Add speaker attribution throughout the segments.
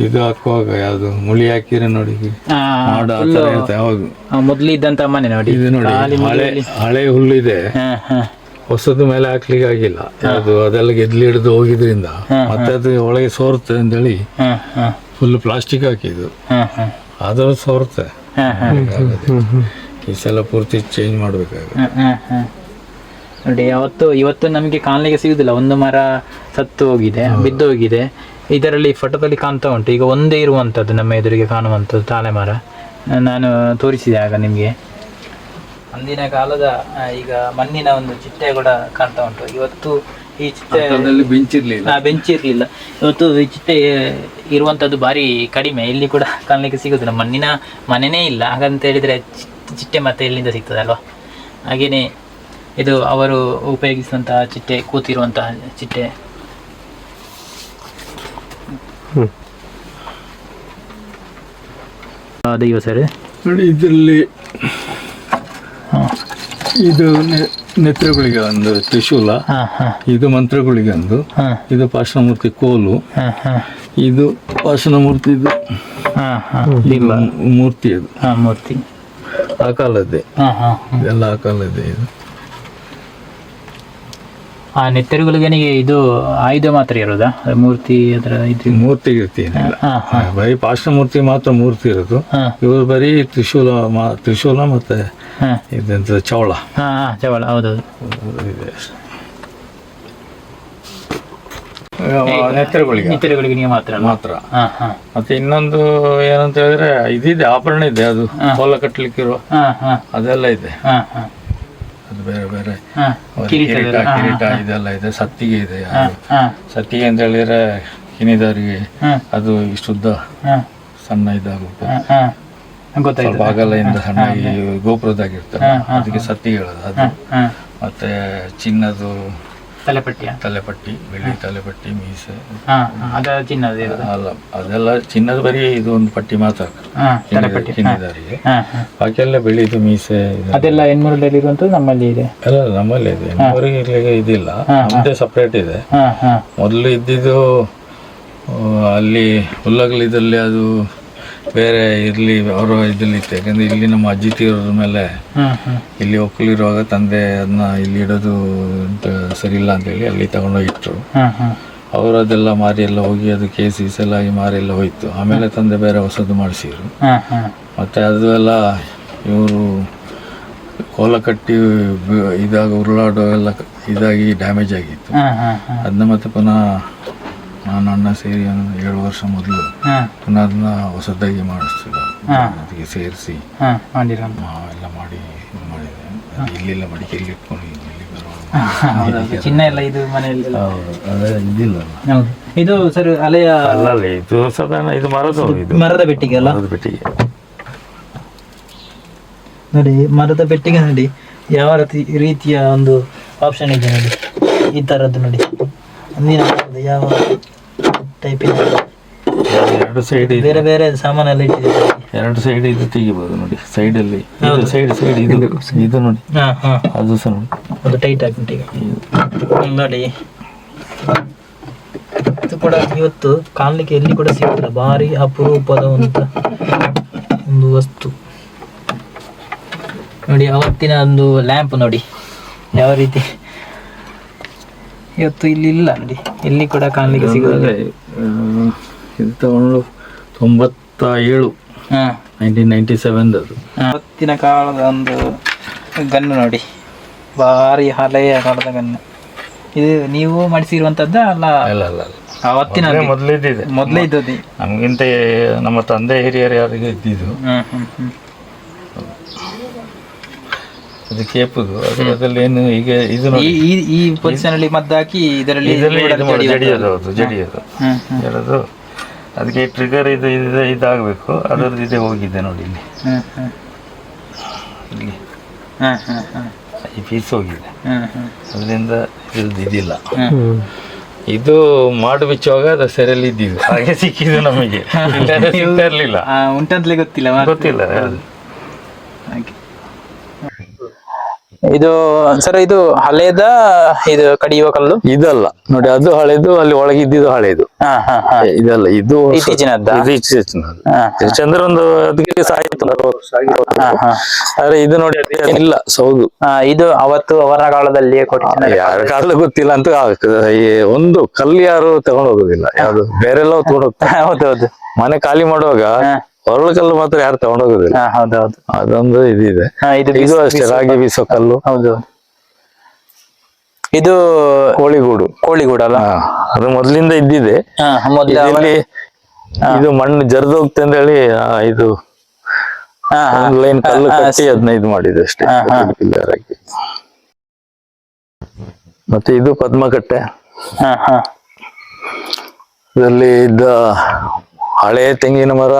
Speaker 1: ಇದು ಹಾಕುವಾಗ ಯಾವುದು ಮುಳಿ ಹಾಕಿದ್ರೆ ನೋಡಿ. ಮಾಡು ಆ ಥರ ಇರುತ್ತೆ ಹೌದು
Speaker 2: ಮೊದ್ಲು ಇದ್ದಂತ ಮನೆ ನೋಡಿ.
Speaker 1: ಇದು ನೋಡಿ ಹಳೆ ಹಳೆ ಹುಲ್ಲು ಇದೆ.
Speaker 2: ಹಾ ಹಾ.
Speaker 1: ಹೊಸದು ಮೇಲೆ ಹಾಕ್ಲಿಕ್ಕೆ ಆಗಿಲ್ಲ. ಅದು ಅದೆಲ್ಲ ಗೆದ್ಲಿ ಹಿಡಿದು ಹೋಗಿದ್ರಿಂದ. ಮತ್ತೆ ಅದು ಒಳಗೆ ಸೋರುತ್ತೆ ಅಂತೇಳಿ
Speaker 2: ಹಾ ಹಾ.
Speaker 1: ಫುಲ್ ಪ್ಲಾಸ್ಟಿಕ್ ಹಾಕಿದ್ದು.
Speaker 2: ಹಾ ಹಾ.
Speaker 1: ಆದರೂ ಸೋರುತ್ತೆ.
Speaker 2: ಹಾ ಹಾ.
Speaker 1: ಈ ಸಲ ಪೂರ್ತಿ ಚೇಂಜ್ ಮಾಡಬೇಕಾಗುತ್ತೆ.
Speaker 2: ಹ, ಹ, ಹ. ನೋಡಿ ಅವತ್ತು ಇವತ್ತು ನಮಗೆ ಕಾಣಲಿಕ್ಕೆ ಸಿಗುದಿಲ್ಲ. ಒಂದು ಮರ ಸತ್ತು ಹೋಗಿದೆ ಬಿದ್ದು ಹೋಗಿದೆ ಇದರಲ್ಲಿ ಫೋಟೋದಲ್ಲಿ ಕಾಣ್ತಾ ಉಂಟು. ಈಗ ಒಂದೇ ಇರುವಂಥದ್ದು ನಮ್ಮ ಎದುರಿಗೆ ಕಾಣುವಂಥದ್ದು ತಾಳೆ ಮರ ನಾನು ತೋರಿಸಿದೆ ಆಗ ನಿಮಗೆ. ಅಂದಿನ ಕಾಲದ ಈಗ ಮಣ್ಣಿನ ಒಂದು ಚಿಟ್ಟೆ ಕೂಡ ಕಾಣ್ತಾ ಉಂಟು. ಇವತ್ತು ಈ ಚಿಟ್ಟೆ
Speaker 1: ಅದರಲ್ಲಿ ಬೆಂಚ್ ಇರಲಿಲ್ಲ
Speaker 2: ಆ, ಬೆಂಚ್ ಇರಲಿಲ್ಲ ಇವತ್ತು ಈ ಚಿಟ್ಟೆ ಇರುವಂಥದ್ದು ಭಾರಿ ಕಡಿಮೆ. ಇಲ್ಲಿ ಕೂಡ ಕಾಣಲಿಕ್ಕೆ ಸಿಗೋದಿಲ್ಲ ಮಣ್ಣಿನ ಮನೆನೇ ಇಲ್ಲ. ಹಾಗಂತ ಹೇಳಿದರೆ ಚಿಟ್ಟೆ ಮತ್ತೆ ಎಲ್ಲಿಂದ ಸಿಗ್ತದೆ ಅಲ್ವಾ ಹಾಗೆಯೇ ಇದು ಅವರು ಉಪಯೋಗಿಸುವಂತಹ ಚಿಟ್ಟೆ ಕೂತಿರುವಂತಹ ಚಿಟ್ಟೆ. ದೈವ ಸರ್.
Speaker 1: ನೋಡಿ ಇದರಲ್ಲಿ ಇದು ನೆತ್ರಗಳಿಗೆ ಒಂದು ತ್ರಿಶೂಲ.
Speaker 2: ಹಾಂ ಹಾಂ.
Speaker 1: ಇದು ಮಂತ್ರಗಳಿಗೆ ಒಂದು ಇದು ಪಾರ್ಶ್ವಮೂರ್ತಿ ಕೋಲು.
Speaker 2: ಹಾಂ ಹಾಂ.
Speaker 1: ಇದು ಪಾರ್ಶ್ವಮೂರ್ತಿ ಇದು.
Speaker 2: ಹಾಂ ಹಾಂ.
Speaker 1: ಇದು ಮೂರ್ತಿ ಅದು.
Speaker 2: ಹಾಂ ಮೂರ್ತಿ.
Speaker 1: ಆ ಕಾಲದ್ದೇ.
Speaker 2: ಹಾ ಹಾಂ.
Speaker 1: ಇದೆಲ್ಲ ಆ ಕಾಲದ್ದೇ ಇದು.
Speaker 2: ಆ ನೆತ್ತರುಗಳಿಗೆ ಇದು ಆಯುಧ ಮಾತ್ರ ಇರೋದಾ? ಮೂರ್ತಿ ಅದರ ಇದು
Speaker 1: ಮೂರ್ತಿ ಇರ್ತಿ ಏನಿಲ್ಲ.
Speaker 2: ಬರಿ
Speaker 1: ಬರೀ ಪಾರ್ಶ್ವಮೂರ್ತಿ ಮಾತ್ರ ಮೂರ್ತಿ ಇರೋದು. ಇವರು ಬರೀ ತ್ರಿಶೂಲ ತ್ರಿಶೂಲ ಮತ್ತೆ ಇದಂತ ಚವಳ
Speaker 2: ಚವಳ ಹೌದೌದು.
Speaker 1: ನೆತ್ತರುಗಳಿಗೆ.
Speaker 2: ನೆತ್ತರುಗಳಿಗೆ ನೀವು ಮಾತ್ರ
Speaker 1: ಮಾತ್ರ.
Speaker 2: ಹಾಂ ಹಾಂ.
Speaker 1: ಮತ್ತೆ ಇನ್ನೊಂದು ಏನಂತ ಹೇಳಿದ್ರೆ ಇದಿದೆ ಆಭರಣ ಇದೆ ಅದು. ಹೊಲ ಕಟ್ಟಲಿಕ್ಕಿರುವ
Speaker 2: ಹಾಂ ಹಾಂ.
Speaker 1: ಅದೆಲ್ಲ ಇದೆ.
Speaker 2: ಹಾ ಹಾಂ.
Speaker 1: ಅದು ಬೇರೆ ಬೇರೆ.
Speaker 2: ಕಿರೀಟ
Speaker 1: ಕಿರೀಟ ಇದೆಲ್ಲ ಇದೆ ಸತ್ತಿಗೆ ಇದೆ ಸತ್ತಿಗೆ ಅಂತ ಹೇಳಿದ್ರೆ ಕಿನಿದವರಿಗೆ ಅದು ಇಷ್ಟುದ್ದ
Speaker 2: ಹಾಂ.
Speaker 1: ಸಣ್ಣ ಇದಾಗುತ್ತೆ.
Speaker 2: ಬಾಗಲಿಂದ
Speaker 1: ಸ್ವಲ್ಪ ಅಗಲೆಯಿಂದ ಸಣ್ಣಾಗಿ ಗೋಪುರದಾಗಿರ್ತದೆ. ಅದಕ್ಕೆ ಸತ್ತಿಗೆ ಹೇಳೋದು ಅದು. ಮತ್ತೆ ಚಿನ್ನದು
Speaker 2: ತಲೆಪಟ್ಟಿಯ
Speaker 1: ತಲೆಪಟ್ಟಿ ಬೆಳ್ಳಿ ತಲೆಪಟ್ಟಿ ಮೀಸೆ.
Speaker 2: ಹಾ ಅದ ಚಿನ್ನದ ಇರೋದು
Speaker 1: ಅಲ್ಲ ಅದೆಲ್ಲ ಚಿನ್ನದ ಬರೀ ಇದು ಒಂದು ಪಟ್ಟಿ ಮಾತ್ರ.
Speaker 2: ಹಾಂ ತಲೆಪಟ್ಟಿ. ಹಾಂ
Speaker 1: ಕಿನಿದವರಿಗೆ
Speaker 2: ಹಾಂ ಹಾಂ.
Speaker 1: ಬಾಕಿ ಎಲ್ಲ ಬೆಳ್ಳಿದು ಮೀಸೆ ಇದು.
Speaker 2: ಅದೆಲ್ಲ ಹೆಣ್ಮೂರಲ್ಲಿ ಇರುವಂಥದ್ದು ನಮ್ಮಲ್ಲಿ ಇದೆ.
Speaker 1: ಅಲ್ಲ ನಮ್ಮಲ್ಲಿ ಇದೆ. ಇರ್ಲಿಕ್ಕೆ ಇದಿಲ್ಲ. ನಮ್ಮದೇ ಸಪ್ರೇಟ್ ಇದೆ.
Speaker 2: ಹಾಂ ಹಾಂ.
Speaker 1: ಮೊದಲು ಇದ್ದಿದ್ದು ಆ, ಅಲ್ಲಿ ಹುಲ್ಲಗಲಿದಲ್ಲಿ ಅದು ಬೇರೆ ಇರಲಿ ಅವರು ಇದರಲ್ಲಿತ್ತು ಯಾಕಂದ್ರೆ ಇಲ್ಲಿ ನಮ್ಮ ಅಜ್ಜಿ ತೀರೋದ್ರ ಮೇಲೆ ಇಲ್ಲಿ ಒಕ್ಕಲಿರುವಾಗ ತಂದೆ ಅದನ್ನ ಇಲ್ಲಿ ಇಡೋದು ಅಂತ ಸರಿ ಇಲ್ಲ ಅಂತೇಳಿ ಅಲ್ಲಿ ತಗೊಂಡೋಗಿಟ್ರು.
Speaker 2: ಹಾಂ
Speaker 1: ಅವರು ಅದೆಲ್ಲ ಮಾರಿ ಎಲ್ಲ ಹೋಗಿ ಅದು ಕೇಸಿ ಎಲ್ಲ ಆಗಿ ಮಾರಿ ಎಲ್ಲ ಹೋಯ್ತು. ಆಮೇಲೆ ತಂದೆ ಬೇರೆ ಹೊಸದು ಮಾಡಿಸಿದ್ರು. ಮತ್ತೆ ಅದು ಎಲ್ಲ ಇವರು ಕೋಲ ಕಟ್ಟಿ ಇದಾಗ ಉರುಳಾಡೋ ಎಲ್ಲ ಇದಾಗಿ ಡ್ಯಾಮೇಜ್ ಆಗಿತ್ತು. ಅದನ್ನ ಮತ್ತೆ ಪುನಃ ನಾನು ಅಣ್ಣ ಸೇರಿ ಒಂದು ಏಳು ವರ್ಷ ಮೊದಲು ಪುನಃ ಅದನ್ನ ಹೊಸದಾಗಿ ಮಾಡಿಸ್ತಿದ್ದೆ. ಅದಕ್ಕೆ ಸೇರಿಸಿ ಎಲ್ಲ ಮಾಡಿ ಇದು ಮಾಡಿದೆ. ಅದು ಇಲ್ಲೆಲ್ಲ ಮಡಿಕೇರಿಗೆ ಇಟ್ಕೊಂಡು ಇಲ್ಲಿ ಬರುವಾಗ
Speaker 2: ಹೌದೌದು ಚಿನ್ನ ಎಲ್ಲ ಇದು ಮನೆಯಲ್ಲಿ.
Speaker 1: ಹೌದು ಅದೇ ಇದಿಲ್ಲ
Speaker 2: ಹೌದು. ಇದು ಸರ್ ಅಲೆಯ
Speaker 1: ಅಲ್ಲ ಇದು ಸಾಧಾರಣ ಇದು ಮರದ ಇದು
Speaker 2: ಮರದ ಬೆಟ್ಟಿಗೆ ಅಲ್ಲ?
Speaker 1: ಮರದ ಬೆಟ್ಟಿಗೆ.
Speaker 2: ನೋಡಿ ಮರದ ಬೆಟ್ಟಿಗೆ ನೋಡಿ. ಯಾವ ರೀತಿ ರೀತಿಯ ಒಂದು ಆಪ್ಷನ್ ಇದೆ ನೋಡಿ. ಈ ತರದ್ದು ನೋಡಿ. ಕಾಲದ ಯಾವ ಟೈಪಿನ
Speaker 1: ಎರಡು ಸೈಡ್
Speaker 2: ಬೇರೆ ಬೇರೆ ಸಾಮಾನೆಲ್ಲ ಇಟ್ಟಿದೆ
Speaker 1: ಎರಡು ಸೈಡ್ ಇದು ತೆಗಿಬೋದು ನೋಡಿ ಸೈಡ್ ಅಲ್ಲಿ. ಇದು ಸೈಡ್ ಸೈಡ್ ಇದು. ಇದು ನೋಡಿ.
Speaker 2: ಹಾ ಹಾ.
Speaker 1: ಅದು ಸಹ ನೋಡಿ.
Speaker 2: ಅದು ಟೈಟ್ ಆಗ್ಬಿಟ್ಟು ಈಗ. ಹ್ಮ್, ನೋಡಿ. ಇದು ಕೂಡ ಇವತ್ತು ಕಾಣಲಿಕ್ಕೆ ಎಲ್ಲಿ ಕೂಡ ಸಿಗುತ್ತಿಲ್ಲ ಭಾರಿ ಅಪರೂಪದ ಒಂದು ವಸ್ತು. ನೋಡಿ ಅವತ್ತಿನ ಒಂದು ಲ್ಯಾಂಪ್ ನೋಡಿ. ಯಾವ ರೀತಿ ಇವತ್ತು ಇಲ್ಲಿ ಇಲ್ಲ ನೋಡಿ ಎಲ್ಲಿ ಕೂಡ ಕಾಣಲಿಕ್ಕೆ ಸಿಗೋದಿಲ್ಲ.
Speaker 1: ಇದು ತಗೊಂಡು ತೊಂಬತ್ತ ಏಳು ನೈನ್ಟೀನ್ ನೈಂಟಿ ಸೆವೆನ್ ಅದು.
Speaker 2: ಅವತ್ತಿನ ಕಾಲದ ಒಂದು ಗನ್ನು ನೋಡಿ. ಭಾರಿ ಹಳೆಯ ಕಾಲದ ಗನ್ನು. ಇದು ನೀವು ಮಾಡಿಸಿರುವಂತದ್ದ ಅಲ್ಲ?
Speaker 1: ಅಲ್ಲ ಅಲ್ಲ
Speaker 2: ಅವತ್ತಿನ
Speaker 1: ಮೊದಲೇ ಇದ್ದಿದೆ
Speaker 2: ಮೊದಲೇ ಇದ್ದದ್ದು.
Speaker 1: ನಮಗಿಂತ ನಮ್ಮ ತಂದೆ ಹಿರಿಯರು ಯಾರಿಗೆ ಇದ್ದಿದ್ದು. ಅದು ಕೇಪುದು ಅದು ಅದ್ರಲ್ಲಿ ಏನು ಈಗ ಇದು ನೋಡಿ.
Speaker 2: ಈ ಈ ಈ ಪೊಸಿಷನ್ ಅಲ್ಲಿ ಮದ್ದು ಹಾಕಿ ಇದರಲ್ಲಿ
Speaker 1: ಇದರಲ್ಲಿ ಇದು ಮಾಡಿ
Speaker 2: ಜಡಿಯುವಂಥದ್ದು.
Speaker 1: ಜಡಿಯೋದು ಹೌದು ಜಡಿಯೋದು. ಹೇಳೋದು ಅದಕ್ಕೆ ಟ್ರಿಗರ್ ಇದು ಇದು ಇದಾಗಬೇಕು. ಅದರದ್ದು ಇದೆ ಹೋಗಿದೆ ನೋಡಿ ಇಲ್ಲಿ.
Speaker 2: ಹ್ಮ್ ಹ್ಮ್.
Speaker 1: ಇಲ್ಲಿ.
Speaker 2: ಹ್ಮ್ ಹ್ಮ್ ಹ್ಮ್
Speaker 1: ಈ ಪೀಸ್ ಹೋಗಿದೆ.
Speaker 2: ಹ್ಮ್ ಹ್ಮ್.
Speaker 1: ಅದರಿಂದ ಇದ್ರದ್ದು ಇದಿಲ್ಲ. ಇದು ಮಾಡು ಬಿಚ್ಚುವಾಗ ಅದು ಸೆರೆಯಲ್ಲಿ ಇದ್ದಿದ್ದು. ಹಾಗೆ ಸಿಕ್ಕಿದ್ದು ನಮಗೆ. ಇಲ್ಲದೆ ಸಿಗ್ತಾ ಇರ್ಲಿಲ್ಲ.
Speaker 2: ಆ, ಉಂಟಂತಲೇ ಗೊತ್ತಿಲ್ಲ ಮಾತ್ರ.
Speaker 1: ಗೊತ್ತಿಲ್ಲ ಅದು.
Speaker 2: ಹಾಗೆ. ಇದು ಸರ್ ಇದು ಹಳೇದ ಇದು ಕಡಿಯುವ ಕಲ್ಲು?
Speaker 1: ಇದಲ್ಲ. ನೋಡಿ ಅದು ಹಳೇದು ಅಲ್ಲಿ ಒಳಗಿದ್ದಿದ್ದು ಹಳೇದು.
Speaker 2: ಹಾ ಹಾ ಹಾ.
Speaker 1: ಇದಲ್ಲ ಇದು
Speaker 2: ಇತ್ತೀಚಿನದ್ದಾ?
Speaker 1: ಚಂದ್ರ ಒಂದು ಅದಕ್ಕೆ ಸಾಯ್ತು. ಆದ್ರೆ ಇದು ನೋಡಿ ಇಲ್ಲ ಸೌದು.
Speaker 2: ಇದು ಅವತ್ತು ಅವರ ಕಾಲದಲ್ಲಿ
Speaker 1: ಯಾರ ಕಾಲ ಗೊತ್ತಿಲ್ಲ ಅಂತ ಒಂದು ಕಲ್ಲು ಯಾರು ತಗೊಂಡ್ ಹೋಗುದಿಲ್ಲ. ಯಾವ್ದು ಬೇರೆಲ್ಲ ತಗೊಂಡ್ ಹೋಗ್ತಾರೆ.
Speaker 2: ಹೌದೌದು
Speaker 1: ಮನೆ ಖಾಲಿ ಮಾಡುವಾಗ. ಹೊರಳು ಕಲ್ಲು ಮಾತ್ರ ಯಾರು ತಗೊಂಡ್ ಹೋಗುದಿಲ್ಲ
Speaker 2: ಹಾ ಹೌದೌದು.
Speaker 1: ಅದೊಂದು ಇದಿದೆ.
Speaker 2: ಹಾ, ಇದು
Speaker 1: ಅಷ್ಟೇ ರಾಗಿ ಬೀಸೋ ಕಲ್ಲು.
Speaker 2: ಹೌದು. ಇದು
Speaker 1: ಕೋಳಿಗೂಡು.
Speaker 2: ಕೋಳಿಗೂಡ ಅಲ್ಲ?
Speaker 1: ಅದು ಮೊದ್ಲಿಂದ ಇದ್ದಿದೆ. ಇದು ಮಣ್ಣು ಜರ್ದು ಹೋಗ್ತೆ ಅಂತ ಹೇಳಿ ಇದು ಲೈನ್ ಕಲ್ಲು ಕಟ್ಟಿ ಅದನ್ನ ಇದು ಮಾಡಿದೆ ಅಷ್ಟೇ. ಮತ್ತೆ ಇದು ಪದ್ಮಕಟ್ಟೆ.
Speaker 2: ಹಾ ಹಾ.
Speaker 1: ಇದರಲ್ಲಿ ಇದ್ದ ಹಳೆ ತೆಂಗಿನ ಮರ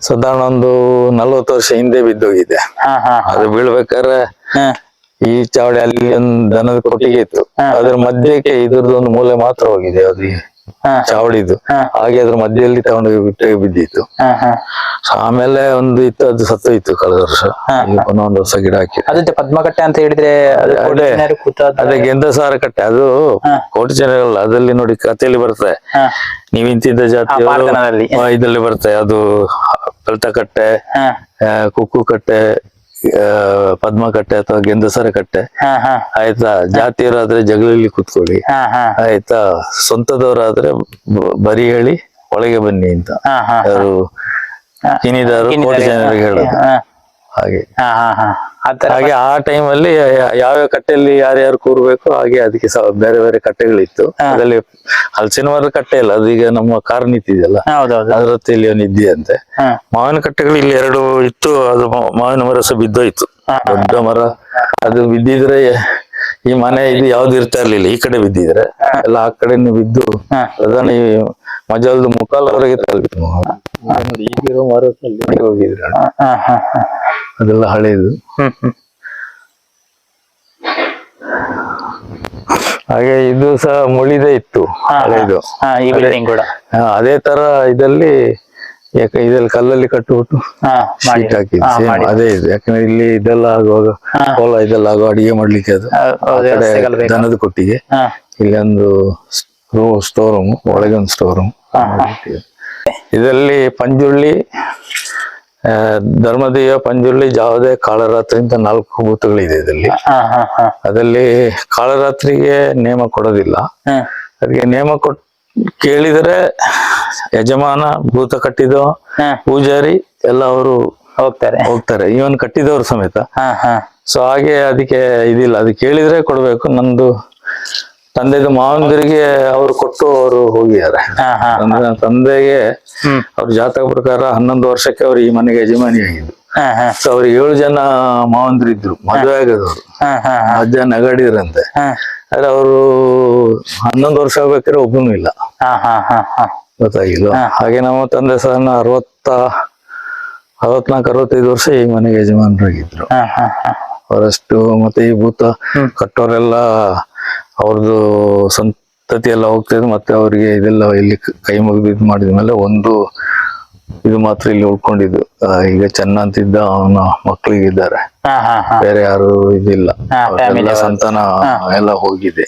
Speaker 1: ಸಾಧಾರಣ ಒಂದು ನಲ್ವತ್ತು ವರ್ಷ ಹಿಂದೆ ಬಿದ್ದೋಗಿದೆ. ಅದು ಬೀಳ್ಬೇಕಾದ್ರೆ ಈ ಚಾವಡಿ ಅಲ್ಲಿ ಒಂದು ದನದ ಕೊಟ್ಟಿಗೆ ಇತ್ತು. ಅದ್ರ ಮಧ್ಯಕ್ಕೆ ಇದ್ರದ್ದು ಒಂದು ಮೂಲೆ ಮಾತ್ರ ಹೋಗಿದೆ ಅದು. ಚಾವಡಿದು ಹಾಗೆ ಅದ್ರ ಮಧ್ಯದಲ್ಲಿ ತಗೊಂಡು ಬಿಟ್ಟು ಬಿದ್ದಿತ್ತು. ಆಮೇಲೆ ಒಂದು ಇತ್ತು ಅದು ಸತ್ತೋಯ್ತು ಕಳೆದ ವರ್ಷ. ಒಂದೊಂದು ಹೊಸ ಗಿಡ ಹಾಕಿ
Speaker 2: ಅದಕ್ಕೆ ಪದ್ಮಕಟ್ಟೆ ಅಂತ ಹೇಳಿದ್ರೆ ಅದು
Speaker 1: ಅದೇ.
Speaker 2: ಗೆಂದ
Speaker 1: ಸಾರ ಗೆಂದಸಾರ ಕಟ್ಟೆ. ಅದು. ಕೋಟಿ ಜನರಲ್ಲ ಅದಲ್ಲಿ ನೋಡಿ ಕಥೆಯಲ್ಲಿ ಬರ್ತದೆ ನೀವ್ ಇಂತಿದ್ದ ಜಾತಿ ಇದ್ರಲ್ಲಿ ಬರ್ತದೆ ಅದು ಕಟ್ಟೆ
Speaker 2: ಹಾ.
Speaker 1: ಕುಕ್ಕು ಕಟ್ಟೆ ಆ, ಪದ್ಮ ಕಟ್ಟೆ ಅಥವಾ ಗೆಂದಸರ ಕಟ್ಟೆ. ಆಯ್ತಾ? ಜಾತಿಯವರಾದ್ರೆ ಜಗಳಲ್ಲಿ ಕುತ್ಕೊಳ್ಳಿ. ಆಯ್ತಾ? ಸ್ವಂತದವರಾದ್ರೆ ಬರಿ ಹೇಳಿ ಒಳಗೆ ಬನ್ನಿ ಅಂತ. ಯಾರು? ಕಿನಿದಾರು ಕೋಟಿ ಜನರಿಗೆ ಹೇಳೋದು. ಹಾಗೆ.
Speaker 2: ಹಾ ಹಾ ಹಾ. ಆತರ
Speaker 1: ಹಾಗೆ ಆ ಟೈಮ್ ಅಲ್ಲಿ ಯಾವ ಯಾವ್ಯಾವ ಕಟ್ಟೆಯಲ್ಲಿ ಯಾರ್ಯಾರು ಕೂರ್ಬೇಕು ಹಾಗೆ ಅದಕ್ಕೆ ಸ- ಬೇರೆ ಬೇರೆ ಕಟ್ಟೆಗಳಿತ್ತು. ಅದರಲ್ಲಿ ಹಲಸಿನ ಮರದ ಕಟ್ಟೆ ಇಲ್ಲ ಅದೀಗ ನಮ್ಮ ಕಾರ್ ನಿಂತಿದೆಯಲ್ಲ
Speaker 2: ಹೌದೌದು.
Speaker 1: ಅದ್ರ ಹತ್ರ ಇಲ್ಲಿ ಒಂದು ಇದೆಯಂತೆ ಮಾವಿನ ಕಟ್ಟೆಗಳು ಇಲ್ಲಿ ಎರಡು ಇತ್ತು ಅದು ಮಾವಿನ ಮರ ಸಹ ಬಿದ್ದೋಯ್ತು. ದೊಡ್ಡ ಮರ. ಅದು ಬಿದ್ದಿದ್ರೆ ಈ ಮನೆ ಇದು ಯಾವ್ದು ಇರ್ತಾ ಇರ್ಲಿಲ್ಲ ಈ ಕಡೆ ಬಿದ್ದಿದ್ರೆ. ಎಲ್ಲ ಆ ಕಡೆನೂ ಬಿದ್ದು. ಅದನ್ನ ಈ ಮಜಲ್ದು ಮುಖಾಲ್ವರೆಗೆ ತಲುಪಿತು ನೋಡಿ, ಈಗಿರೋ ಮರ ಅಲ್ಲಿ ಹೋಗಿದ್ರೆ ಅದೆಲ್ಲ ಹಳೇದು. ಹಾಗೆ ಇದು ಸಹ ಮುಳಿದೇ ಇತ್ತು.
Speaker 2: ಹಾ,
Speaker 1: ಹಳೇದು.
Speaker 2: ಈ ಬಿಲ್ಡಿಂಗ್ ಕೂಡ.
Speaker 1: ಅದೇ ತರ ಇದಲ್ಲಿ ಯಾಕೆ ಇದ್ರಲ್ಲಿ ಕಲ್ಲಲ್ಲಿ ಕಟ್ಟುಬಿಟ್ಟು ಶೀಟ್ ಹಾಕಿದ್ದು
Speaker 2: ಹಾ,
Speaker 1: same
Speaker 2: ಮಾಡಿ.
Speaker 1: ಅದೇ ಇದು. ಯಾಕಂದ್ರೆ ಇಲ್ಲಿ ಇದೆಲ್ಲ ಆಗುವಾಗ ಕೋಲ ಇದೆಲ್ಲ ಆಗುವ ಅಡಿಗೆ ಮಾಡ್ಲಿಕ್ಕೆ ಅದು. ದನದ ಕೊಟ್ಟಿಗೆ.
Speaker 2: ಹಾ.
Speaker 1: ಇಲ್ಲಿ ಒಂದು ಸ್ಟೋರ್ ರೂಮ್ ಒಳಗೆ ಒಂದು ಸ್ಟೋರ್ ರೂಮ್ ಇದರಲ್ಲಿ ಪಂಜುಳ್ಳಿ ಧರ್ಮದೀಯ ಪಂಜುಳ್ಳಿ ಜಾವದೆ ಕಾಳರಾತ್ರಿ ಅಂತ ನಾಲ್ಕು ಭೂತಗಳಿದೆ ಇದರಲ್ಲಿ. ಅದರಲ್ಲಿ ಕಾಳರಾತ್ರಿಗೆ ನೇಮ ಕೊಡೋದಿಲ್ಲ. ಅದಕ್ಕೆ ನೇಮ ಕೊಟ್ ಕೇಳಿದರೆ ಯಜಮಾನ ಭೂತ ಕಟ್ಟಿದ ಪೂಜಾರಿ ಎಲ್ಲ ಅವರು
Speaker 2: ಹೋಗ್ತಾರೆ.
Speaker 1: ಹೋಗ್ತಾರೆ. ಇವನ್ ಕಟ್ಟಿದವ್ರು ಸಮೇತ. ಸೊ ಹಾಗೆ ಅದಕ್ಕೆ ಇದಿಲ್ಲ. ಅದು ಕೇಳಿದ್ರೆ ಕೊಡ್ಬೇಕು. ನಂದು ತಂದೆದು ಮಾವಂದಿರಿಗೆ ಅವರು ಕೊಟ್ಟು ಅವರು ಹೋಗಿದ್ದಾರೆ. ಅಂದ್ರೆ ತಂದೆಗೆ ಅವ್ರ ಜಾತಕ ಪ್ರಕಾರ ಹನ್ನೊಂದು ವರ್ಷಕ್ಕೆ ಅವ್ರು ಈ ಮನೆಗೆ ಯಜಮಾನಿ
Speaker 2: ಆಗಿದ್ರು.
Speaker 1: ಸೊ ಅವ್ರು ಏಳು ಜನ ಮಾವಂದಿರಿದ್ರು ಮದುವೆ ಆಗದವ್ರು ಅಜ್ಜ ನಗಡಿದ್ರಂತೆ. ಆದ್ರೆ ಅವರು ಹನ್ನೊಂದು ವರ್ಷ ಆಗ್ಬೇಕಾದ್ರೆ ಒಬ್ಬನು ಇಲ್ಲ.
Speaker 2: ಹಾ ಹಾ ಹಾ ಹಾ.
Speaker 1: ಗೊತ್ತಾಗಿಲ್ಲ ಹಾಗೆ ನಮ್ಮ ತಂದೆ ಸಹ ಅರವತ್ತ ಅರವತ್ನಾಲ್ಕು ಅರವತ್ತೈದು ವರ್ಷ ಈ ಮನೆಗೆ ಯಜಮಾನರಾಗಿದ್ರು. ಅವರಷ್ಟು ಮತ್ತೆ ಈ ಭೂತ ಕಟ್ಟೋರೆಲ್ಲ ಅವ್ರದ್ದು ಸಂತತಿ ಎಲ್ಲ ಹೋಗ್ತಿದ್ರು ಮತ್ತೆ ಅವರಿಗೆ ಇದೆಲ್ಲ ಇಲ್ಲಿ ಕೈ ಮುಗಿದು ಇದು ಮಾಡಿದ್ಮೇಲೆ ಒಂದು ಇದು ಮಾತ್ರ ಇಲ್ಲಿ ಉಳ್ಕೊಂಡಿದ್ದು. ಈಗ ಚೆನ್ನ ಅಂತಿದ್ದ ಅವನ
Speaker 2: ಹಾ
Speaker 1: ಬೇರೆ ಯಾರು ಇದಿಲ್ಲ. ಎಲ್ಲ ಸಂತಾನ ಎಲ್ಲ ಹೋಗಿದೆ.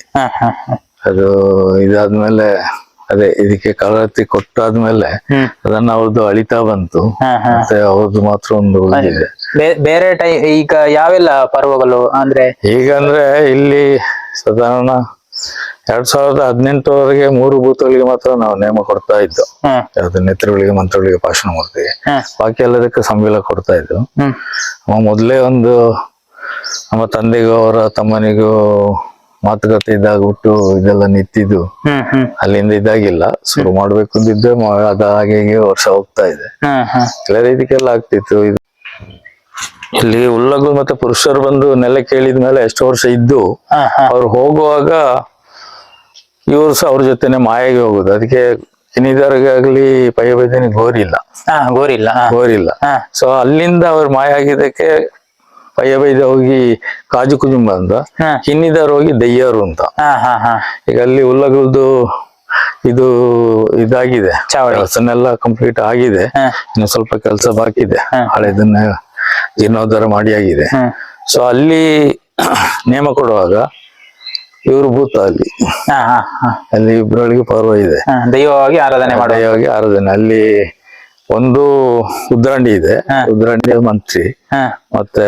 Speaker 1: ಅದು ಇದಾದ್ಮೇಲೆ ಅದೇ ಇದಕ್ಕೆ ಕಳತಿ ಕೊಟ್ಟಾದ್ಮೇಲೆ. ಅದನ್ನ ಅವ್ರದ್ದು ಅಳಿತಾ ಬಂತು. ಮತ್ತೆ ಅವ್ರದ್ದು ಮಾತ್ರ ಒಂದು
Speaker 2: ಬೇರೆ ಟೈಮ್ ಈಗ ಯಾವೆಲ್ಲ ಪರ್ವಗಳು ಅಂದ್ರೆ
Speaker 1: ಈಗ ಅಂದ್ರೆ ಇಲ್ಲಿ ಸಾಧಾರಣ ಎರಡ್ ಸಾವಿರದ ಹದಿನೆಂಟರವರೆಗೆ ಮೂರು ಬೂತ್ಗಳಿಗೆ ಮಾತ್ರ ನಾವು ನೇಮ ಕೊಡ್ತಾ ಇದ್ದು. ಯಾವ್ದು ನೆತ್ರಗಳಿಗೆ ಮಂತ್ರಗಳಿಗೆ ಭಾಷಣ
Speaker 2: ಮಾಡ್ತೀವಿ.
Speaker 1: ಬಾಕಿ ಎಲ್ಲದಕ್ಕೆ ಸಂಬಳ ಕೊಡ್ತಾ ಇದ್ದು. ಮೊದಲೇ ಒಂದು ನಮ್ಮ ತಂದೆಗೂ ಅವರ ತಮ್ಮನಿಗೂ ಮಾತುಕತೆ ಇದಾಗ್ಬಿಟ್ಟು ಇದೆಲ್ಲ ನಿಂತಿದ್ದು. ಅಲ್ಲಿಂದ ಇದಾಗಿಲ್ಲ. ಶುರು ಮಾಡ್ಬೇಕು ಅಂದಿದ್ದೆ ಅದ ಹಾಗೆ ವರ್ಷ ಹೋಗ್ತಾ ಇದೆ. ಇದಕ್ಕೆಲ್ಲ ಆಗ್ತಿತ್ತು. ಇದು ಇಲ್ಲಿ ಉಲ್ಲಗಳು ಮತ್ತೆ ಪುರುಷರು ಬಂದು ನೆಲೆ ಕೇಳಿದ ಮೇಲೆ ಎಷ್ಟು ವರ್ಷ ಇದ್ದು ಅವ್ರು ಹೋಗುವಾಗ ಇವರು ಸಹ ಅವ್ರ ಜೊತೆನೆ ಮಾಯಾಗಿ ಹೋಗುದು. ಅದಕ್ಕೆ ಕಿನಿದಾರಿಗಾಗ್ಲಿ ಪೈಬೈದನಿ ಗೋರಿಲ್ಲ
Speaker 2: ಗೋರಿಲ್ಲ
Speaker 1: ಗೋರಿಲ್ಲ ಸೊ ಅಲ್ಲಿಂದ ಅವ್ರು ಮಾಯ ಆಗಿದ್ದಕ್ಕೆ ಪಯ್ಯಬೈದ ಹೋಗಿ ಕಾಜು ಕುಜುಂಬ ಅಂತ. ಕಿನ್ನಿದಾರ್ ಹೋಗಿ ದಯ್ಯರು ಅಂತ. ಈಗ ಅಲ್ಲಿ ಉಲ್ಲಗಳದ್ದು ಇದು ಇದಾಗಿದೆ. ಕೆಲಸನೆಲ್ಲ ಕಂಪ್ಲೀಟ್ ಆಗಿದೆ. ಇನ್ನು ಸ್ವಲ್ಪ ಕೆಲಸ ಬಾಕಿದೆ ಹಳೆದನ್ನ ಜೀರ್ಣೋದ್ಧಾರ ಮಾಡಿ ಆಗಿದೆ ಸೊ ಅಲ್ಲಿ ನೇಮ ಕೊಡುವಾಗ ಇವರು ಭೂತ ಅಲ್ಲಿ. ಅಲ್ಲಿ ಇಬ್ಬರೊಳಗೆ ಪರ್ವ ಇದೆ.
Speaker 2: ದೈವವಾಗಿ ಆರಾಧನೆ ಮಾಡಿ
Speaker 1: ದೈವವಾಗಿ ಆರಾಧನೆ. ಅಲ್ಲಿ ಒಂದು ಉದ್ರಂಡಿ ಇದೆ. ಉದ್ರಾಂಡಿ ಮಂತ್ರಿ. ಮತ್ತೆ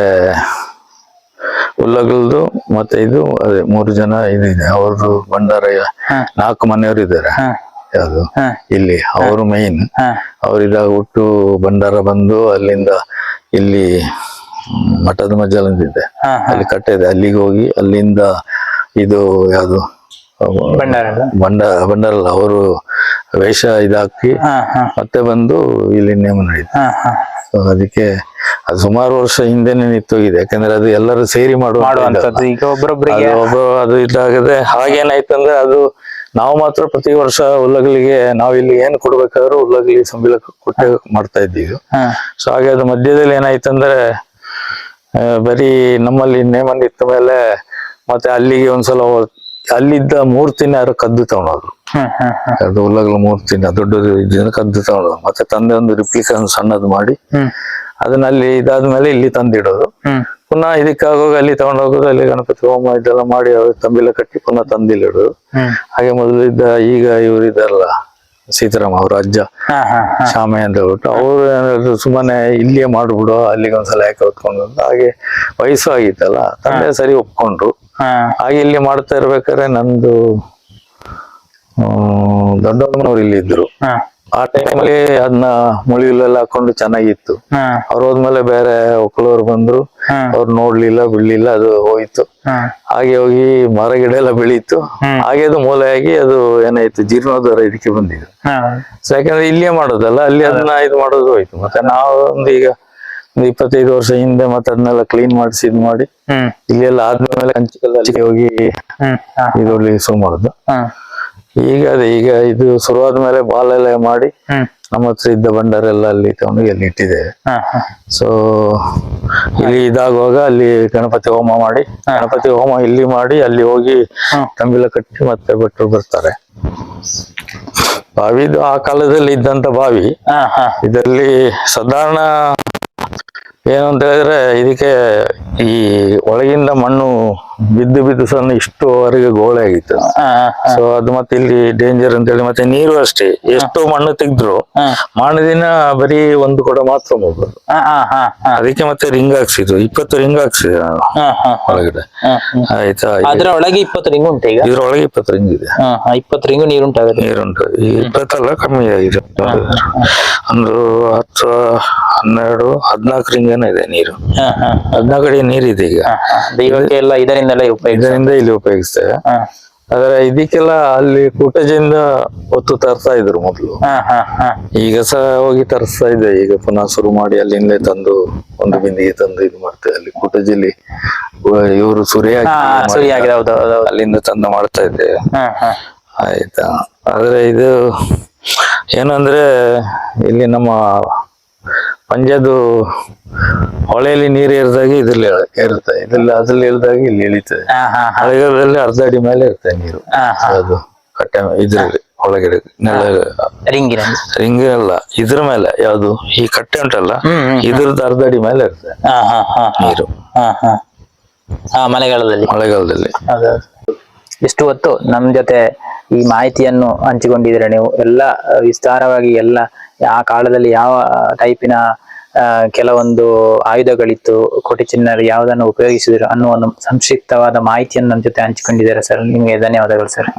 Speaker 1: ಉಲ್ಲಗಲ್ದು ಮತ್ತೆ ಇದು ಅದೇ ಮೂರು ಜನ ಇದಿದೆ. ಅವ್ರದ್ದು ಭಂಡಾರ ನಾಲ್ಕು ಮನೆಯವರು ಇದ್ದಾರೆ. ಯಾವುದು? ಇಲ್ಲಿ ಅವರು ಮೇನ್ ಅವರಿದಾಗ ಹುಟ್ಟು ಭಂಡಾರ ಬಂದು ಅಲ್ಲಿಂದ ಇಲ್ಲಿ ಮಠದ ಮಜ್ಜಲ್ ಅಂತಿದೆ ಅಲ್ಲಿ ಕಟ್ಟೆ ಇದೆ. ಅಲ್ಲಿಗೆ ಹೋಗಿ ಅಲ್ಲಿಂದ ಇದು ಯಾವುದು ಬಂಡ ಬಂಡಾರಲ್ಲ ಅವರು ವೇಷ ಇದಾಕಿ ಮತ್ತೆ ಬಂದು ಇಲ್ಲಿ ನೇಮ ನಡೀತು ಅದಕ್ಕೆ ಅದು ಸುಮಾರು ವರ್ಷ ಹಿಂದೆನೆ ನಿಂತೋಗಿದೆ. ಯಾಕಂದ್ರೆ ಅದು ಎಲ್ಲರೂ ಸೇರಿ ಮಾಡುವ
Speaker 2: ಮಾಡುವಂತದ್ದು ಈಗ ಒಬ್ರೊಬ್ರಿಗೆ
Speaker 1: ಅದು ಒಬ್ಬ ಅದು ಇದಾಗದೆ ಹಾಗೇನಾಯ್ತಂದ್ರೆ ಅದು ನಾವು ಮಾತ್ರ ಪ್ರತಿ ವರ್ಷ ಉಲ್ಲಗಲಿಗೆ ನಾವು ಇಲ್ಲಿ ಏನ್ ಕೊಡ್ಬೇಕಾದ್ರೂ ಉಲ್ಲಗಲಿ ಸಂಬಿಲ ಕೊಟ್ಟೆ ಮಾಡ್ತಾ ಇದ್ದೀವಿ. ಸೊ ಹಾಗೆ ಅದು ಮಧ್ಯದಲ್ಲಿ ಏನಾಯ್ತಂದ್ರೆ ಬರೀ ನಮ್ಮಲ್ಲಿ ನೇಮನ್ ಇತ್ತ ಮೇಲೆ ಮತ್ತೆ ಅಲ್ಲಿಗೆ ಒಂದ್ಸಲ ಅಲ್ಲಿದ್ದ ಮೂರ್ತಿನ ಯಾರು ಕದ್ದು ತಗೊಂಡೋದ್ರು.
Speaker 2: ಹ್ಮ್
Speaker 1: ಅದು ಉಲ್ಲಗಲ ಮೂರ್ತಿನ ದೊಡ್ಡ ಇದನ್ನ ಕದ್ದು ತಗೊಂಡೋದ್ರು. ಮತ್ತೆ ತಂದೆ ಒಂದು ರಿಪ್ಲಿಕಾ ಸಣ್ಣದ್ ಮಾಡಿ ಅದನ್ನ ಅಲ್ಲಿ ಇದಾದ್ಮೇಲೆ ಇಲ್ಲಿ ತಂದಿಡೋದು. ಪುನಃ ಇದಕ್ಕಾಗೋಗ ಅಲ್ಲಿ ತಗೊಂಡೋಗೋದು ಅಲ್ಲಿ ಗಣಪತಿ ಹೋಮ ಇದೆಲ್ಲ ಮಾಡಿ ಅವ್ರ ತಂಬಿಲ ಕಟ್ಟಿ ಪುನಃ
Speaker 2: ತಂದಿಲ್ಲಿಡು.
Speaker 1: ಹಾಗೆ ಮೊದಲು ಇದ್ದ ಈಗ ಇವರಿದ್ದಾರಲ್ಲ ಸೀತಾರಾಮ ಅವ್ರ ಅಜ್ಜ ಶಾಮೆ ಅಂತ ಹೇಳ್ಬಿಟ್ಟು ಅವರು ಏನಾದ್ರು ಸುಮ್ಮನೆ ಇಲ್ಲಿಯೇ ಮಾಡ್ಬಿಡು ಅಲ್ಲಿಗೆ ಒಂದ್ಸಲ ಯಾಕೆ ಹೊತ್ಕೊಂಡು ಅಂತ. ಹಾಗೆ ವಯಸ್ಸು ಆಗಿತ್ತಲ್ಲ ತಂದೆ ಸರಿ ಒಪ್ಕೊಂಡ್ರು. ಹಾಗೆ ಇಲ್ಲಿ ಮಾಡ್ತಾ ಇರ್ಬೇಕಾದ್ರೆ ನಂದು ದೊಡ್ಡಮ್ಮನವ್ರು ಇಲ್ಲಿ ಇದ್ರು. ಆ ಟೈಮಲ್ಲಿ ಅದನ್ನ ಮುಳಿಲೆಲ್ಲ ಹಾಕೊಂಡು ಚೆನ್ನಾಗಿತ್ತು. ಅವ್ರ ಹೋದ್ಮೇಲೆ ಬೇರೆ ಒಕ್ಕಲವ್ರು ಬಂದ್ರು. ಅವ್ರು ನೋಡ್ಲಿಲ್ಲ ಬಿಡ್ಲಿಲ್ಲ ಅದು ಹೋಯ್ತು. ಹಾಗೆ ಹೋಗಿ ಮರ ಗಿಡ ಎಲ್ಲ ಬೆಳೀತು. ಹಾಗೆ ಅದು ಮೂಲೆಯಾಗಿ ಅದು ಏನಾಯ್ತು ಜೀರ್ಣೋದ್ವಾರ ಇದಕ್ಕೆ ಬಂದಿದೆ. ಸೊ ಯಾಕಂದ್ರೆ ಇಲ್ಲೇ ಮಾಡೋದಲ್ಲ ಅಲ್ಲಿ ಅದನ್ನ ಇದು ಮಾಡೋದು ಹೋಯ್ತು. ಮತ್ತೆ ನಾವು ಒಂದು ಈಗ ಒಂದು ಇಪ್ಪತ್ತೈದು ವರ್ಷ ಹಿಂದೆ ಮತ್ತೆ ಅದನ್ನೆಲ್ಲ ಕ್ಲೀನ್ ಮಾಡಿಸಿ ಇದು ಮಾಡಿ
Speaker 2: ಇಲ್ಲಿ
Speaker 1: ಇಲ್ಲೆಲ್ಲ ಆದ್ಮೇಲೆ ಅಲ್ಲಿಗೆ ಹೋಗಿ
Speaker 2: ಇದು ಹಾ.
Speaker 1: ಇದರಲ್ಲಿ ಶುರು ಮಾಡುದು. ಈಗ ಅದೇ ಈಗ ಇದು ಶುರುವಾದ ಮೇಲೆ ಬಾಲೆಲ್ಲ ಮಾಡಿ
Speaker 2: ಹ್ಮ್.
Speaker 1: ನಮ್ಮ ಹತ್ರ ಇದ್ದ ಭಂಡಾರ ಎಲ್ಲ ಅಲ್ಲಿ ತಗೊಂಡು ಎಲ್ಲಿ ಇಟ್ಟಿದ್ದೇವೆ. ಸೊ ಇಲ್ಲಿ ಇದಾಗುವಾಗ ಅಲ್ಲಿ ಗಣಪತಿ ಹೋಮ ಮಾಡಿ ಗಣಪತಿ ಹೋಮ ಇಲ್ಲಿ ಮಾಡಿ ಅಲ್ಲಿ ಹೋಗಿ. ತಂಬಿಲ ಕಟ್ಟಿ ಮತ್ತೆ ಭಟ್ರು ಬರ್ತಾರೆ. ಬಾವಿದು ಆ ಕಾಲದಲ್ಲಿ ಇದ್ದಂತ ಬಾವಿ. ಇದರಲ್ಲಿ ಸಾಧಾರಣ ಏನು ಅಂತ ಹೇಳಿದ್ರೆ ಇದಕ್ಕೆ ಈ ಒಳಗಿಂದ ಮಣ್ಣು ಬಿದ್ದು ಬಿದ್ದು ಸಣ್ಣ ಇಷ್ಟುವರೆಗೆ ಗೋಳೆ ಆಗಿತ್ತು. ಸೊ ಅದು ಮತ್ತೆ ಇಲ್ಲಿ ಡೇಂಜರ್ ಅಂತ ಹೇಳಿ ಮತ್ತೆ ನೀರು ಅಷ್ಟೇ. ಎಷ್ಟು ಮಣ್ಣು ತೆಗೆದ್ರು
Speaker 2: ಮಣ್ಣು
Speaker 1: ದಿನ ಬರೀ ಒಂದು ಕೂಡ ಮಾತ್ರ ಹೋಗೋದು ಅದಕ್ಕೆ ಮತ್ತೆ ರಿಂಗ್ ಹಾಕ್ಸಿದ್ರು. ಇಪ್ಪತ್ತು ರಿಂಗ್ ಹಾಕ್ಸಿದ್ರು ನಾನು ಒಳಗಡೆ. ಆಯ್ತಾ
Speaker 2: ಅದ್ರ ಒಳಗೆ ಇಪ್ಪತ್ತು ರಿಂಗ್ ಉಂಟು ಈಗ?
Speaker 1: ಇದ್ರೊಳಗೆ ಇಪ್ಪತ್ತು ರಿಂಗ್ ಇದೆ.
Speaker 2: ಇಪ್ಪತ್ತು ರಿಂಗ್ ನೀರುಂಟಾಗುತ್ತೆ
Speaker 1: ನೀರುಂಟು ಈ ಇಪ್ಪತ್ತಲ್ಲ ಕಮ್ಮಿ ಆಗಿದೆ. ಒಂದು ಹತ್ತು ಹನ್ನೆರಡು ಹದಿನಾಲ್ಕು ರಿಂಗನ ಇದೆ ನೀರು. ಹದಿನಾಲ್ಕು ಅಡಿ ಇದೆ ಈಗ.
Speaker 2: ಎಲ್ಲ ಇದರಿಂದಲೇ
Speaker 1: ಇದರಿಂದ ಇಲ್ಲಿ ಉಪಯೋಗಿಸ್ತೇವೆ ಆದ್ರೆ ಇದಕ್ಕೆಲ್ಲ ಅಲ್ಲಿ ಕೂಟಜಿಂದ ಒತ್ತು ತರ್ತಾ ಇದ್ರು ಮೊದಲು. ಈಗ ಸಹ ಹೋಗಿ ತರಿಸ್ತಾ ಇದೆ. ಈಗ ಪುನಃ ಶುರು ಮಾಡಿ ಅಲ್ಲಿಂದ ತಂದು ಒಂದು ಬಿಂದಿಗೆ ತಂದು ಇದು ಮಾಡ್ತೇವೆ. ಅಲ್ಲಿ ಕುಟಜಿಲಿ ಇವರು ಸುರಿಯ ಅಲ್ಲಿಂದ ತಂದು ಮಾಡ್ತಾ ಇದ್ದೇವೆ. ಆಯ್ತಾ? ಆದ್ರೆ ಇದು ಏನಂದ್ರೆ ಇಲ್ಲಿ ನಮ್ಮ ಪಂಜದು ಹೊಳೆಯಲ್ಲಿ ನೀರು ಏರಿದಾಗ ಇದ್ರಲ್ಲಿ ಇರುತ್ತೆ ಇದ್ರಲ್ಲಿ ಅದ್ರಲ್ಲಿ ಇಳಿದಾಗ ಇಲ್ಲಿ ಇಳಿತದೆ. ಹಳೆಗಾಲದಲ್ಲಿ ಅರ್ಧ ಅಡಿ ಮೇಲೆ ಇರುತ್ತೆ ನೀರು. ಅದು ಕಟ್ಟೆ ಇದ್ರಲ್ಲಿ ಒಳಗಡೆ. ನೆಲ
Speaker 2: ರಿಂಗಿನ
Speaker 1: ರಿಂಗ್ ಅಲ್ಲ ಇದ್ರ ಮೇಲೆ ಯಾವುದು ಈ ಕಟ್ಟೆ ಉಂಟಲ್ಲ ಇದ್ರದ್ದು ಅರ್ಧ ಅಡಿ ಮೇಲೆ
Speaker 2: ಇರುತ್ತೆ
Speaker 1: ನೀರು.
Speaker 2: ಮಳೆಗಾಲದಲ್ಲಿ.
Speaker 1: ಮಳೆಗಾಲದಲ್ಲಿ.
Speaker 2: ಇಷ್ಟು ಹೊತ್ತು ನಮ್ಮ ಜೊತೆ ಈ ಮಾಹಿತಿಯನ್ನು ಹಂಚಿಕೊಂಡಿದ್ದೀರಿ ನೀವು? ಎಲ್ಲ ವಿಸ್ತಾರವಾಗಿ ಎಲ್ಲ, ಆ ಕಾಲದಲ್ಲಿ ಯಾವ ಟೈಪಿನ ಕೆಲವೊಂದು ಆಯುಧಗಳಿತ್ತು, ಕೋಟಿ ಚಿನ್ನರು ಯಾವುದನ್ನು ಉಪಯೋಗಿಸಿದ್ರು ಅನ್ನೋ ಒಂದು ಸಂಕ್ಷಿಪ್ತವಾದ ಮಾಹಿತಿಯನ್ನು ನಮ್ಮ ಜೊತೆ ಹಂಚಿಕೊಂಡಿದ್ದೀರಾ ಸರ್? ನಿಮಗೆ ಧನ್ಯವಾದಗಳು ಸರ್.